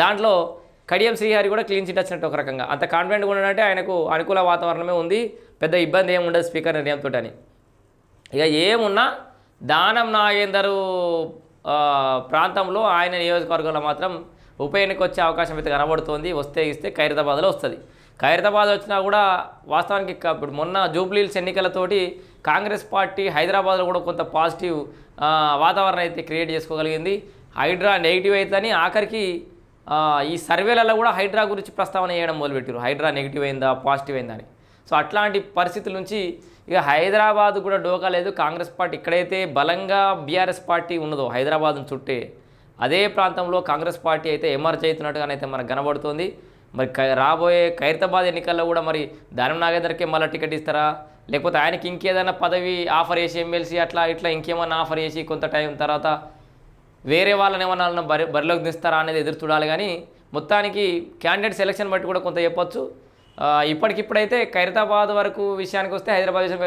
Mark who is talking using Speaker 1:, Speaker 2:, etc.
Speaker 1: దాంట్లో కడియం శ్రీహరి కూడా clean chit వచ్చినట్టు ఒక రకంగా. అంత కాన్ఫిడెంట్గా ఉన్నాడంటే ఆయనకు అనుకూల వాతావరణమే ఉంది. పెద్ద ఇబ్బంది ఏమి ఉండదు స్పీకర్ నిర్ణయంతో అని ఇక ఏమున్నా దానం నాగేందరు ప్రాంతంలో ఆయన నియోజకవర్గంలో మాత్రం ఉప ఎన్నిక వచ్చే అవకాశం అయితే కనబడుతోంది. వస్తే ఇస్తే ఖైరతాబాద్లో వస్తుంది. ఖైరతాబాద్ వచ్చినా కూడా వాస్తవానికి ఇప్పుడు మొన్న జూబ్లీల్స్ ఎన్నికలతోటి కాంగ్రెస్ పార్టీ హైదరాబాద్లో కూడా కొంత పాజిటివ్ వాతావరణం అయితే క్రియేట్ చేసుకోగలిగింది. హైడ్రా నెగిటివ్ అవుతుందని ఆఖరికి ఈ సర్వేలలో కూడా హైడ్రా గురించి ప్రస్తావన చేయడం మొదలుపెట్టారు హైడ్రా నెగిటివ్ అయిందా పాజిటివ్ అయిందా అని. సో అట్లాంటి పరిస్థితుల నుంచి ఇక హైదరాబాద్ కూడా డోకా లేదు. కాంగ్రెస్ పార్టీ ఇక్కడైతే బలంగా బీఆర్ఎస్ పార్టీ ఉన్నదో హైదరాబాద్ను చుట్టే అదే ప్రాంతంలో కాంగ్రెస్ పార్టీ అయితే ఎమర్జ్ అవుతున్నట్టుగానైతే మనకు కనబడుతోంది. మరి రాబోయే ఖైరతాబాద్ ఎన్నికల్లో కూడా మరి దానం నాగేందర్కే మళ్ళీ టికెట్ ఇస్తారా? లేకపోతే ఆయనకి ఇంకేదైనా పదవి ఆఫర్ చేసి ఎమ్మెల్సీ అట్లా ఇట్లా ఇంకేమైనా ఆఫర్ చేసి కొంత టైం తర్వాత వేరే వాళ్ళని ఏమన్నా బరి బరిలోకి దిస్తారా అనేది ఎదురు చూడాలి కానీ మొత్తానికి క్యాండిడేట్ సెలక్షన్ బట్టి కూడా కొంత చెప్పొచ్చు. ఇప్పటికిప్పుడైతే ఖైరతాబాద్ వరకు విషయానికి వస్తే హైదరాబాద్ విషయానికి అయితే